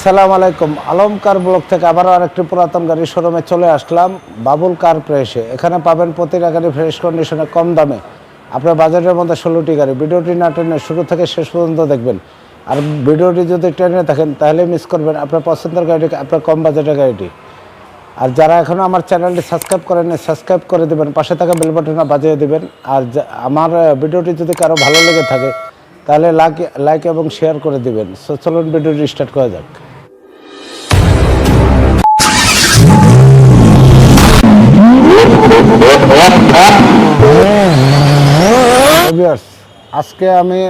আসসালামু আলাইকুম। আলম কার ব্লক থেকে আবারও আরেকটি পুরাতন গাড়ি শোরুমে চলে আসলাম। বাবুল কার প্রেসে। এখানে পাবেন প্রতিটা গাড়ি ফ্রেশ কন্ডিশনে কম দামে। আপনার বাজেটের মধ্যে ষোলোটি গাড়ি। ভিডিওটি না টেনে শুরু থেকে শেষ পর্যন্ত দেখবেন। আর ভিডিওটি যদি ট্রেনে থাকেন তাহলে মিস করবেন আপনার পছন্দের গাড়িটি, আপনার কম বাজেটের গাড়িটি। আর যারা এখনও আমার চ্যানেলটি সাবস্ক্রাইব করেন সাবস্ক্রাইব করে দেবেন। পাশে থাকা বেল বাটনটা বাজিয়ে দেবেন। আর আমার ভিডিওটি যদি কারও ভালো লেগে থাকে, তাহলে লাইক লাইক এবং শেয়ার করে দিবেন। সো চলুন ভিডিওটি স্টার্ট করা যাক। আজকে আমি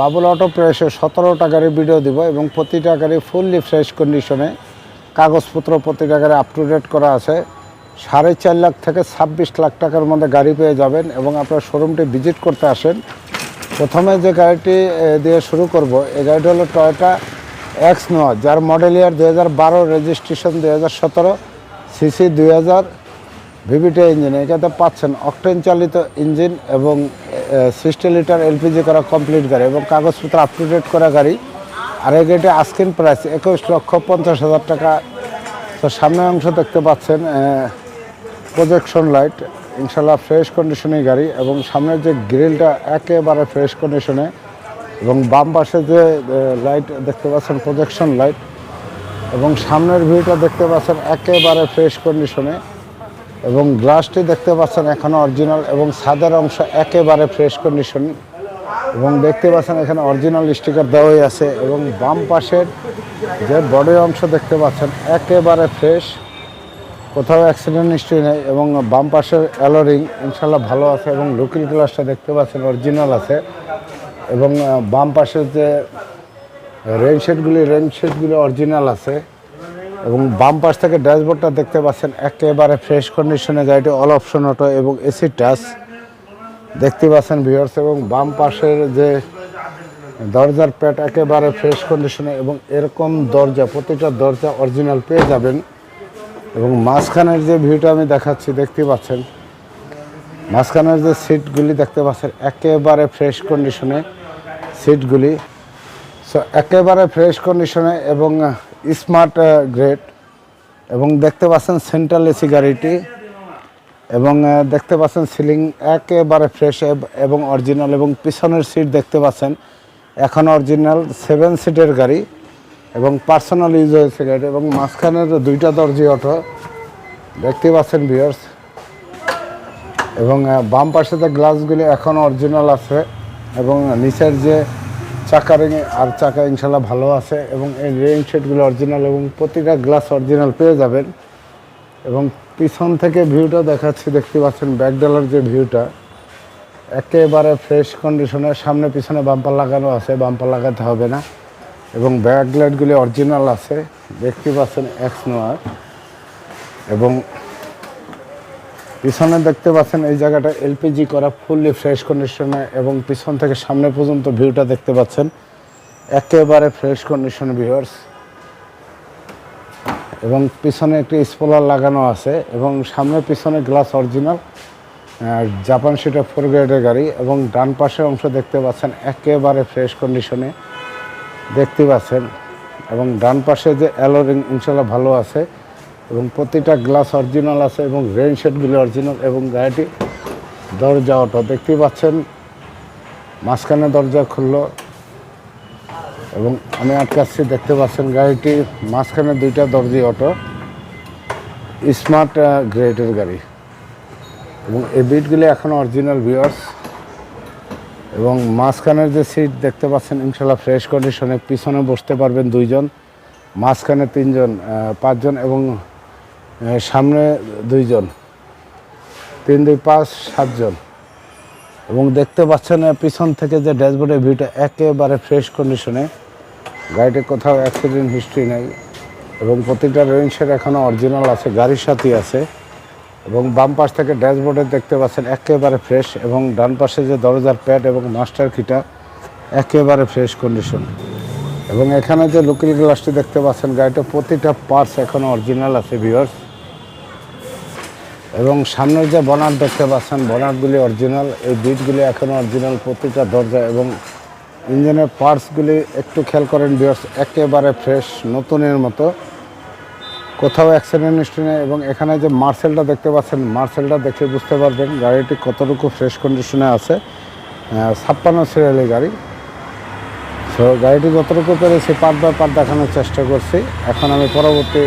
বাবুল অটো প্রেসে সতেরোটা গাড়ির ভিডিও দিব এবং প্রতিটা গাড়ি ফুললি ফ্রেশ কন্ডিশনে কাগজপত্র প্রতিটা গাড়ি আপ টু ডেট করা আছে। সাড়ে চার লাখ থেকে ছাব্বিশ লাখ টাকার মধ্যে গাড়ি পেয়ে যাবেন এবং আপনার শোরুমটি ভিজিট করতে আসেন। প্রথমে যে গাড়িটি দিয়ে শুরু করব, এই গাড়িটি হলো টয়োটা এক্স নোয়া যার মডেল ইয়ার দু হাজার বারো রেজিস্ট্রেশন দু হাজার সতেরো সিসি দুই হাজার ভিভিটি ইঞ্জিন এটাতে পাচ্ছেন। অকটেন চালিত ইঞ্জিন এবং সিক্সটি লিটার এলপিজি করা কমপ্লিট গাড়ি এবং কাগজপত্র আপ টু ডেট করা গাড়ি। আর এই গাড়িটি আস্কিন প্রাইস একুশ লক্ষ পঞ্চাশ হাজার টাকা। তো সামনের অংশ দেখতে পাচ্ছেন প্রজেকশন লাইট ইনশাল্লাহ ফ্রেশ কন্ডিশনের গাড়ি এবং সামনের যে গ্রিলটা একেবারে ফ্রেশ কন্ডিশনে এবং বাম পাশে যে লাইট দেখতে পাচ্ছেন প্রজেকশন লাইট এবং সামনের ভিউটা দেখতে পাচ্ছেন একেবারে ফ্রেশ কন্ডিশনে এবং গ্লাসটি দেখতে পাচ্ছেন এখনও অরিজিনাল এবং ছাদের অংশ একেবারে ফ্রেশ কন্ডিশন। এবং দেখতে পাচ্ছেন এখানে অরিজিনাল স্টিকার দেওয়াই আছে এবং বাম পাশের যে বডি অংশ দেখতে পাচ্ছেন একেবারে ফ্রেশ। কোথাও অ্যাক্সিডেন্ট হিস্ট্রি নেই এবং বাম পাশের অ্যালোরিং ইনশাল্লাহ ভালো আছে এবং লুকিং গ্লাসটা দেখতে পাচ্ছেন অরিজিনাল আছে। এবং বাম পাশের যে রেন শেডগুলি রেন শেডগুলি অরিজিনাল আছে। এবং বাম পাশ থেকে ড্যাশবোর্ডটা দেখতে পাচ্ছেন, একেবারে ফ্রেশ কন্ডিশনে গাড়িটি অল অপশন অটো এবং এসি টাচ দেখতে পাচ্ছেন ভিউয়ার্স এবং বাম পাশের যে দরজার প্যাট একেবারে ফ্রেশ কন্ডিশনে এবং এরকম দরজা, প্রতিটা দরজা অরিজিনাল পেয়ে যাবেন এবং মাঝখানের যে ভিউটা আমি দেখাচ্ছি দেখতে পাচ্ছেন, মাঝখানের যে সিটগুলি দেখতে পাচ্ছেন, একেবারে ফ্রেশ কন্ডিশনে সিটগুলি সো একেবারে ফ্রেশ কন্ডিশনে এবং স্মার্ট গ্রেড এবং দেখতে পাচ্ছেন সেন্ট্রাল এসি গাড়িটি এবং দেখতে পাচ্ছেন সিলিং একেবারে ফ্রেশ এবং অরিজিনাল এবং পিছনের সিট দেখতে পাচ্ছেন। এখন অরিজিনাল সেভেন সিটের গাড়ি এবং পার্সোনাল ইউজ হয়েছে গাড়ি এবং মাঝখানের দুইটা দরজি অটো দেখতে পাচ্ছেন ভিউয়ার্স এবং বাম পাশে গ্লাসগুলি এখন অরিজিনাল আছে এবং নিচের যে চাকা রিং আর চাকা ইনশাল্লাহ ভালো আছে এবং এই রেইন শেডগুলো অরিজিনাল এবং প্রতিটা গ্লাস অরিজিনাল পেয়ে যাবেন। এবং পিছন থেকে ভিউটা দেখাচ্ছি, দেখতে পাচ্ছেন ব্যাকডালার যে ভিউটা একেবারে ফ্রেশ কন্ডিশনের সামনে পিছনে বাম্পার লাগানো আছে বাম্পার লাগাতে হবে না। এবং ব্যাকলাইটগুলি অরিজিনাল আছে, দেখতে পাচ্ছেন এক্স নোয়ার এবং পিছনে দেখতে পাচ্ছেন এই জায়গাটা এলপিজি করা ফুললি ফ্রেশ কন্ডিশনে এবং পিছন থেকে সামনে পর্যন্ত ভিউটা দেখতে পাচ্ছেন। একেবারে ফ্রেশ কন্ডিশন ভিউয়ার্স এবং পিছনে একটি স্পোলার লাগানো আছে এবং সামনে পিছনে গ্লাস অরিজিনাল জাপান সেটা ফোর গ্রেডের গাড়ি এবং ডান পাশের অংশ দেখতে পাচ্ছেন একেবারে ফ্রেশ কন্ডিশনে দেখতে পাচ্ছেন এবং ডান পাশে যে অ্যালোরিং ইনশাল্লাহ ভালো আছে। এবং প্রতিটা গ্লাস অরিজিনাল আছে এবং রেন শেডগুলি অরিজিনাল এবং গাড়িটি দরজা অটো। দেখতে পাচ্ছেন, মাঝখানে দরজা খুললো এবং আমি আটকাচ্ছি দেখতে পাচ্ছেন গাড়িটি মাঝখানে দুইটা দরজি অটো, স্মার্ট গ্রেডের গাড়ি। এবং এই বিটগুলি এখন অরিজিনাল ভিউয়ার্স। এবং মাঝখানের যে সিট দেখতে পাচ্ছেন, ইনশাল্লাহ ফ্রেশ কন্ডিশনে পিছনে বসতে পারবেন দুইজন, মাঝখানে তিনজন পাঁচজন এবং সামনে দুইজন, তিন, দুই, পাঁচ, সাতজন। এবং দেখতে পাচ্ছেন পিছন থেকে যে ড্যাশবোর্ডের ভিউটা একেবারে ফ্রেশ কন্ডিশনে, গাড়িতে কোথাও অ্যাক্সিডেন্ট হিস্ট্রি নেই, এবং প্রতিটা রেঞ্জের এখনও অরিজিনাল আছে, গাড়ির সাথেই আছে। এবং বাম পাশ থেকে ড্যাশবোর্ডে দেখতে পাচ্ছেন একেবারে ফ্রেশ এবং ডান পাশে যে দরজার প্যাড এবং মাস্টার কিটা একেবারে ফ্রেশ কন্ডিশন এবং এখানে যে লুকিং গ্লাসটি দেখতে পাচ্ছেন গাড়িটা প্রতিটা পার্টস এখনও অরিজিনাল আছে ভিউয়ার্স এবং সামনের যে বনাট দেখতে পাচ্ছেন বনাটগুলি অরিজিনাল এই বিটগুলি এখনও অরিজিনাল প্রতিটা দরজা এবং ইঞ্জিনের পার্টসগুলি একটু খেয়াল করেন বিয়ার্স একেবারে ফ্রেশ নতুনের মতো। কোথাও অ্যাক্সিডেন্ট হিস্ট্রি নেই এবং এখানে যে মার্সেলটা দেখতে পাচ্ছেন, মার্সেলটা দেখে বুঝতে পারবেন গাড়িটি কতটুকু ফ্রেশ কন্ডিশনে আছে। ছাপ্পান্ন সিরিয়ালি গাড়ি। তো গাড়িটি যতটুকু পেরেছি পার্ট বাই পার্ট দেখানোর চেষ্টা করছি। এখন আমি পরবর্তী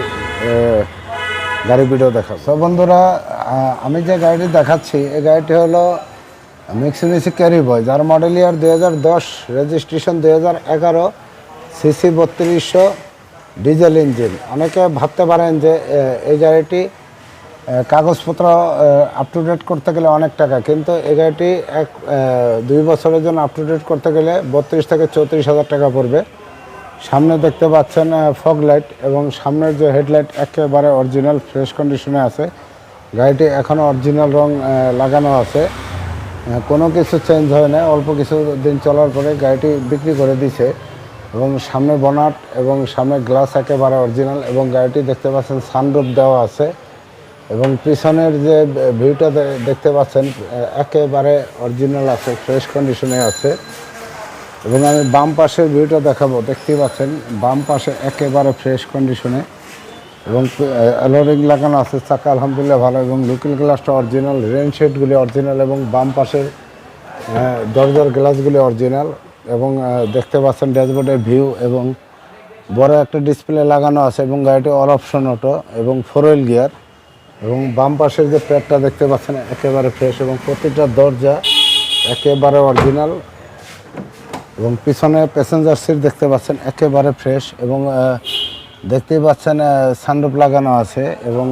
গাড়ি ভিডিও দেখা তো বন্ধুরা আমি যে গাড়িটি দেখাচ্ছি, এই গাড়িটি হলো মিক্সিমিসি ক্যারি বয় যার মডেল ইয়ার দুই হাজার দশ রেজিস্ট্রেশন দুই হাজার এগারো সিসি বত্রিশশো ডিজেল ইঞ্জিন অনেকে ভাবতে পারেন যে এই গাড়িটি কাগজপত্র আপ টু ডেট করতে গেলে অনেক টাকা, কিন্তু এই গাড়িটি এক দুই বছরের জন্য আপ টু ডেট করতে গেলে বত্রিশ থেকে চৌত্রিশ হাজার টাকা পড়বে। সামনে দেখতে পাচ্ছেন ফগ লাইট এবং সামনের যে হেডলাইট একেবারে অরিজিনাল ফ্রেশ কন্ডিশনে আছে। গাড়িটি এখনও অরিজিনাল রং লাগানো আছে। কোনো কিছু চেঞ্জ হয় না অল্প কিছু দিন চলার পরে গাড়িটি বিক্রি করে দিছে এবং সামনে বনাট এবং সামনে গ্লাস একেবারে অরিজিনাল এবং গাড়িটি দেখতে পাচ্ছেন সানরুফ দেওয়া আছে এবং পিছনের যে ভিউটা দেখতে পাচ্ছেন একেবারে অরিজিনাল আছে ফ্রেশ কন্ডিশনে আছে। এবং আমি বাম পাশের ভিউটা দেখাবো। দেখতেই পাচ্ছেন, বাম পাশে একেবারে ফ্রেশ কন্ডিশনে এবং অ্যালোরিং লাগানো আছে, চাকা আলহামদুলিল্লাহ ভালো। এবং লুকিল গ্লাসটা অরিজিনাল রেন শেডগুলি অরিজিনাল এবং বাম পাশের দরজার গ্লাসগুলি অরিজিনাল এবং দেখতে পাচ্ছেন ড্যাশবোর্ডের ভিউ এবং বড় একটা ডিসপ্লে লাগানো আছে এবং গাড়িটি অল অপশন অটো এবং ফোর হুইল গিয়ার এবং বাম পাশের যে প্যাডটা দেখতে পাচ্ছেন, একেবারে ফ্রেশ এবং প্রতিটা দরজা একেবারে অরিজিনাল এবং পিছনে প্যাসেঞ্জার সিট দেখতে পাচ্ছেন, একেবারে ফ্রেশ এবং দেখতেই পাচ্ছেন সানরুফ লাগানো আছে এবং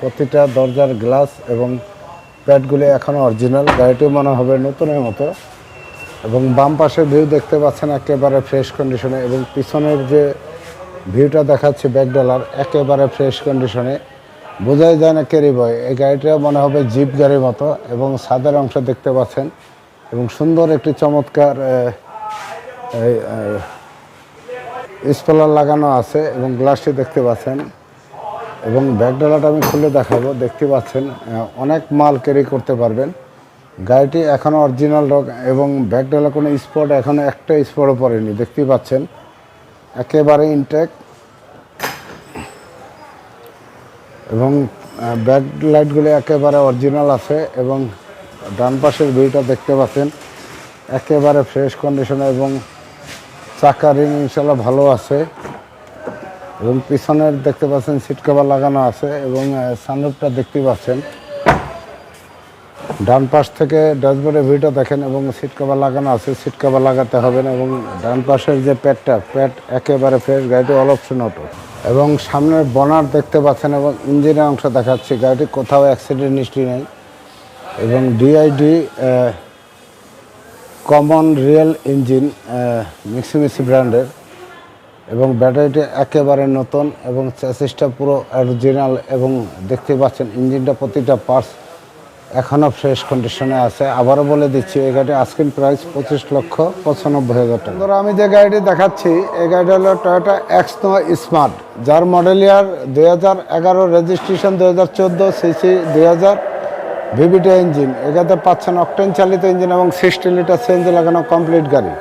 প্রতিটা দরজার গ্লাস এবং প্যাডগুলি এখনও অরিজিনাল গাড়িটি মনে হবে নতুনের মতো এবং বাম পাশের ভিউ দেখতে পাচ্ছেন, একেবারে ফ্রেশ কন্ডিশনে এবং পিছনের যে ভিউটা দেখাচ্ছে ব্যাকডলার একেবারে ফ্রেশ কন্ডিশনে বোঝাই যায় না ক্যারি বয় এই গাড়িটা মনে হবে জিপ গাড়ির মতো এবং সাদের অংশ দেখতে পাচ্ছেন এবং সুন্দর একটি চমৎকার স্পলার লাগানো আছে এবং গ্লাসটি দেখতে পাচ্ছেন এবং ব্যাকডালাটা আমি খুলে দেখাবো, দেখতে পাচ্ছেন অনেক মাল ক্যারি করতে পারবেন। গাড়িটি এখনও অরিজিনাল রক এবং ব্যাকডালা কোনো স্পট এখনও একটা স্পটও পড়েনি, দেখতে পাচ্ছেন, একেবারে ইনটেক এবং ব্যাক লাইটগুলি একেবারে অরিজিনাল আছে এবং ডান পাশের ভিউটা দেখতে পাচ্ছেন, একেবারে ফ্রেশ কন্ডিশনে এবং চাকা রিং ইনশাল্লাহ ভালো আছে। এবং পিছনের দেখতে পাচ্ছেন সিট কভার লাগানো আছে এবং সানরুফটা দেখতে পাচ্ছেন। ডান পাশ থেকে ড্যাশবোর্ডের ভিউটা দেখেন এবং সিট কভার লাগানো আছে। সিট কভার লাগাতে হবে না এবং ডান পাশের যে প্যাডটা, প্যাড একেবারে ফ্রেশ, গাড়িটি অল অপশন অটো। এবং সামনের বনার দেখতে পাচ্ছেন এবং ইঞ্জিনের অংশ দেখাচ্ছি। গাড়িটি কোথাও অ্যাক্সিডেন্ট হিস্ট্রি নেই। এবং ডিআইডি কমন রিয়েল ইঞ্জিন মিক্সিমিক্সি ব্র্যান্ডের এবং ব্যাটারিটি একেবারে নতুন এবং চ্যাসিসটা পুরো অরিজিনাল এবং দেখতে পাচ্ছেন ইঞ্জিনটা প্রতিটা পার্টস এখনও ফ্রেশ কন্ডিশনে আছে। আবারও বলে দিচ্ছি, এই গাড়ির আস্কিং প্রাইস পঁচিশ লক্ষ পঁচানব্বই হাজার টাকা। ধরো আমি যে গাড়িটি দেখাচ্ছি, এই গাড়িটা হলো টয়োটা এক্স নো স্মার্ট যার মডেল ইয়ার দুই হাজার এগারো রেজিস্ট্রেশন দুই হাজার চোদ্দ সিসি দুই হাজার ভিভিটি ইঞ্জিন এটাতে পাচ্ছেন অকটেন চালিত ইঞ্জিন এবং সিক্সটি লিটার সিএনজি লাগানো কমপ্লিট গাড়ি।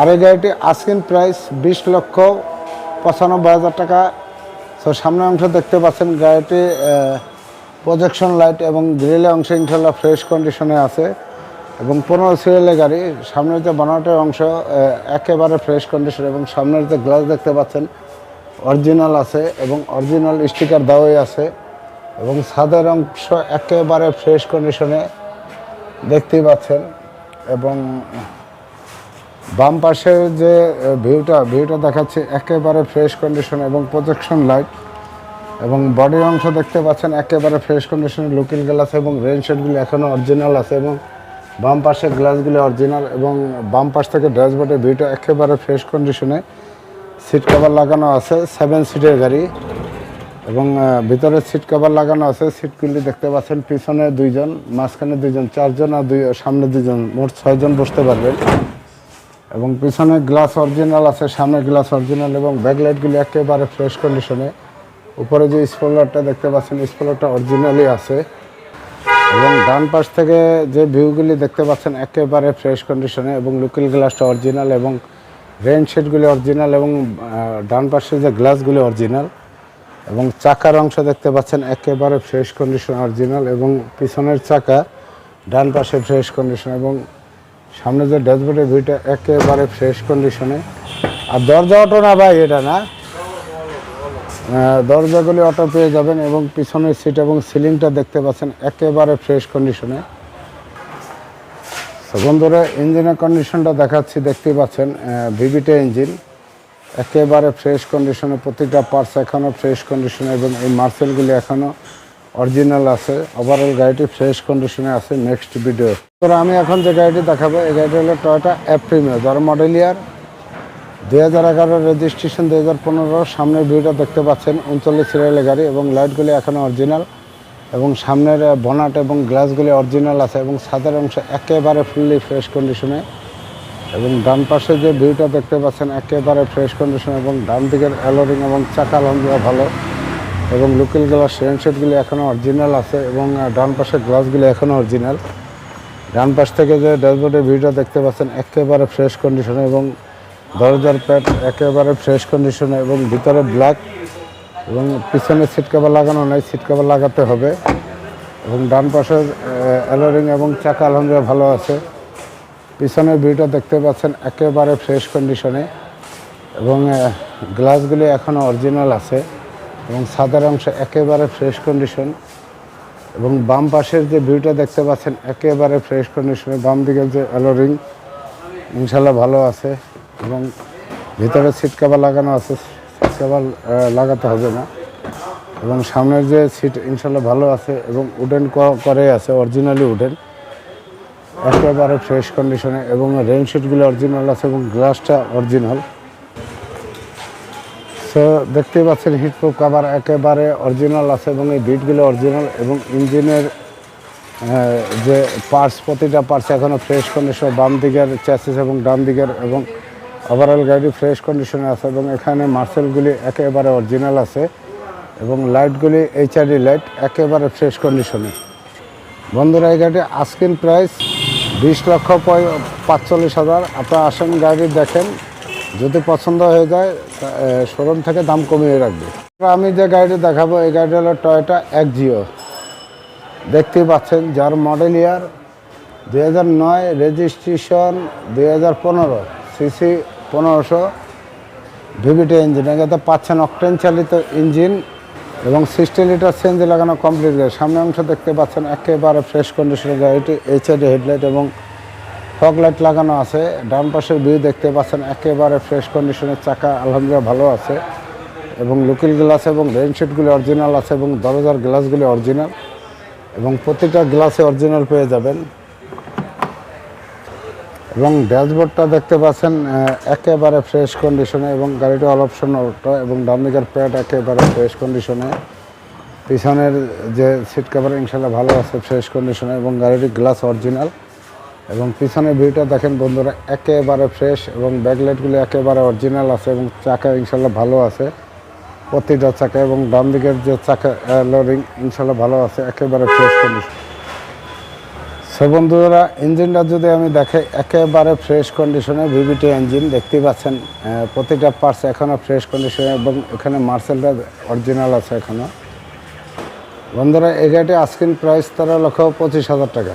আর এই গাড়িটি আস্কিং প্রাইস বিশ লক্ষ পঁচানব্বই হাজার টাকা। তো সামনের অংশ দেখতে পাচ্ছেন গাড়িটি প্রজেকশন লাইট এবং গ্রিলের অংশ ইনশাল্লাহ ফ্রেশ কন্ডিশনে আছে। এবং পনেরো সিরিয়ালের গাড়ি, সামনের যে বানাটের অংশ একেবারে ফ্রেশ কন্ডিশন এবং সামনের যে গ্লাস দেখতে পাচ্ছেন অরিজিনাল আছে এবং অরিজিনাল স্টিকার দেওয়াই আছে। এবং ছাদের অংশ একেবারে ফ্রেশ কন্ডিশনে দেখতেই পাচ্ছেন। এবং বাম পাশের যে ভিউটা ভিউটা দেখাচ্ছে, একেবারে ফ্রেশ কন্ডিশন এবং প্রজেকশন লাইট এবং বডির অংশ দেখতে পাচ্ছেন, একেবারে ফ্রেশ কন্ডিশনে লুকিং গ্লাস এবং রেন শেডগুলি এখনও অরিজিনাল আছে এবং বাম পাশের গ্লাসগুলি অরিজিনাল এবং বাম পাশ থেকে ড্যাশবোর্ডের ভিউটা একেবারে ফ্রেশ কন্ডিশনে সিট কভার লাগানো আছে সেভেন সিটের গাড়ি। এবং ভিতরে সিট কভার লাগানো আছে। সিটগুলি দেখতে পাচ্ছেন, পিছনে দুইজন, মাঝখানে দুইজন, চারজন আর দুই, সামনে দুইজন, মোট ছয়জন বসতে পারবেন এবং পিছনে গ্লাস অরিজিনাল আছে, সামনে গ্লাস অরিজিনাল এবং ব্যাকলাইটগুলি একেবারে ফ্রেশ কন্ডিশনে উপরে যে স্পলারটা দেখতে পাচ্ছেন স্পলারটা অরিজিনালই আছে। এবং ডান পাশ থেকে যে ভিউগুলি দেখতে পাচ্ছেন, একেবারে ফ্রেশ কন্ডিশনে এবং লুকিল গ্লাসটা অরিজিনাল এবং রেন শেডগুলি অরিজিনাল এবং ডান পাশে যে গ্লাসগুলি অরিজিনাল এবং চাকার অংশ দেখতে পাচ্ছেন একেবারে ফ্রেশ কন্ডিশন অরিজিনাল এবং পিছনের চাকা ডান পাশে ফ্রেশ কন্ডিশন এবং সামনে যে ড্যাশবোর্ডের ভিউটা একেবারে ফ্রেশ কন্ডিশনে আর দরজা অটো না ভাই, এটা না। দরজাগুলি অটো পেয়ে যাবেন এবং পিছনের সিট এবং সিলিংটা দেখতে পাচ্ছেন একেবারে ফ্রেশ কন্ডিশনে বন্ধুরা ইঞ্জিনের কন্ডিশনটা দেখাচ্ছি, দেখতেই পাচ্ছেন ভিভিটে ইঞ্জিন একেবারে ফ্রেশ কন্ডিশনে প্রতিটা পার্টস এখনও ফ্রেশ কন্ডিশনে এবং এই মার্সেলগুলি এখনও অরিজিনাল আছে। ওভারঅল গাড়িটি ফ্রেশ কন্ডিশনে আছে নেক্সট ভিডিও তো আমি এখন যে গাড়িটি দেখাবো, এই গাড়িটি হলো টয়টা অ্যাপ যার মডেল ইয়ার দুই হাজার এগারো রেজিস্ট্রেশন দুই হাজার পনেরো। সামনের ভিউটা দেখতে পাচ্ছেন, উনচল্লিশ সিরিয়ালের গাড়ি এবং লাইটগুলি এখনও অরিজিনাল এবং সামনের বনাট এবং গ্লাসগুলি অরিজিনাল আছে এবং সাদের অংশ একেবারে ফুললি ফ্রেশ কন্ডিশনে এবং ডান পাশে যে ভিউটা দেখতে পাচ্ছেন, একেবারে ফ্রেশ কন্ডিশন এবং ডান দিকের অ্যালোরিং এবং চাকা আলহামদুলিল্লাহ ভালো। এবং লোকাল গ্লাস সেটগুলি এখনও অরিজিনাল আছে এবং ডান পাশের গ্লাসগুলি এখনও অরিজিনাল ডান পাশ থেকে যে ড্যাশবোর্ডের ভিউটা দেখতে পাচ্ছেন, একেবারে ফ্রেশ কন্ডিশনে এবং দরজার প্যাড একেবারে ফ্রেশ কন্ডিশনে এবং ভিতরে ব্ল্যাক এবং পিছনে সিট কভার লাগানো নাই সিট কভার লাগাতে হবে। এবং ডান পাশের অ্যালোরিং এবং চাকা আলহামদুলিল্লাহ ভালো আছে। পিছনের ভিউটা দেখতে পাচ্ছেন একেবারে ফ্রেশ কন্ডিশনে এবং গ্লাসগুলি এখনও অরিজিনাল আছে এবং সাদার অংশ একেবারে ফ্রেশ কন্ডিশন এবং বাম পাশের যে ভিউটা দেখতে পাচ্ছেন একেবারে ফ্রেশ কন্ডিশনে বাম দিকের যে অ্যালোরিং ইনশাল্লাহ ভালো আছে এবং ভিতরে সিট কভার লাগানো আছে সিট কভার লাগাতে হবে না এবং সামনের যে সিট ইনশাল্লাহ ভালো আছে এবং উডেন করে আছে অরিজিনালি উডেন একেবারে ফ্রেশ কন্ডিশনে এবং রেন শিটগুলো অরিজিনাল আছে এবং গ্লাসটা অরিজিনাল। সো দেখতেই পাচ্ছেন হিটপ্রুফ কাভার একেবারে অরিজিনাল আছে এবং এই বিটগুলো অরিজিনাল এবং ইঞ্জিনের যে পার্টস প্রতিটা পার্টস এখনও ফ্রেশ কন্ডিশন বাম দিকের চ্যাসিস এবং ডান দিকের এবং ওভারঅল গাড়ি ফ্রেশ কন্ডিশনে আছে এবং এখানে মার্সেলগুলি একেবারে অরিজিনাল আছে এবং লাইটগুলি এইচআরডি লাইট একেবারে ফ্রেশ কন্ডিশনে বন্ধুরা, এই গাড়ির আস্কিন প্রাইস বিশ লক্ষ পাঁচচল্লিশ হাজার। আপনারা আসেন, গাড়ি দেখেন। যদি পছন্দ হয়ে যায় শোরুম থেকে দাম কমিয়ে রাখবে। আমি যে গাড়িটি দেখাবো, এই গাড়িটা হলো টয়োটা এক জিও। দেখতেই পাচ্ছেন, যার মডেল ইয়ার দুই হাজার নয়, রেজিস্ট্রেশন দুই হাজার পনেরো, সিসি পনেরোশো, ভিভিটি ইঞ্জিন। এটাতে পাচ্ছেন অকটেন চালিত ইঞ্জিন। এবং সিক্সটি লিটার সেন্জি লাগানো কমপ্লিট গাড়ি। সামনে অংশ দেখতে পাচ্ছেন, একেবারে ফ্রেশ কন্ডিশনের গাড়িটি এইচআইডি হেডলাইট এবং ফগ লাইট লাগানো আছে। ডান পাশের ভিউ দেখতে পাচ্ছেন, একেবারে ফ্রেশ কন্ডিশনের চাকা, আলহামদুলিল্লাহ ভালো আছে। এবং লুকিল গ্লাস এবং রেনশিটগুলি অরিজিনাল আছে এবং দরজার গ্লাসগুলি অরিজিনাল এবং প্রতিটা গ্লাসে অরিজিনাল পেয়ে যাবেন। এবং ড্যাশবোর্ডটা দেখতে পাচ্ছেন একেবারে ফ্রেশ কন্ডিশনে এবং গাড়িটা অল অপশন এবং ডান প্যাড একেবারে ফ্রেশ কন্ডিশনে পিছনের যে সিট কভার ইনশাল্লাহ ভালো আছে ফ্রেশ কন্ডিশনে এবং গাড়িটির গ্লাস অরিজিনাল এবং পিছনের ভিউটা দেখেন বন্ধুরা, একেবারে ফ্রেশ এবং ব্যাকলাইটগুলো একেবারে অরিজিনাল আছে এবং চাকা ইনশাল্লাহ ভালো আছে। প্রতিটা চাকা এবং ডান দিকের যে চাকা লোডিং ইনশাল্লাহ ভালো আছে, একেবারে ফ্রেশ কন্ডিশন সো বন্ধুরা, ইঞ্জিনটা যদি আমি দেখে, একেবারে ফ্রেশ কন্ডিশনে ভিভিটি ইঞ্জিন দেখতে পাচ্ছেন প্রতিটা পার্টস এখনও ফ্রেশ কন্ডিশনে এবং এখানে মার্সেলটা অরিজিনাল আছে এখনও বন্ধুরা, এই গাড়িটি আস্কিন প্রাইস তেরো লক্ষ পঁচিশ হাজার টাকা।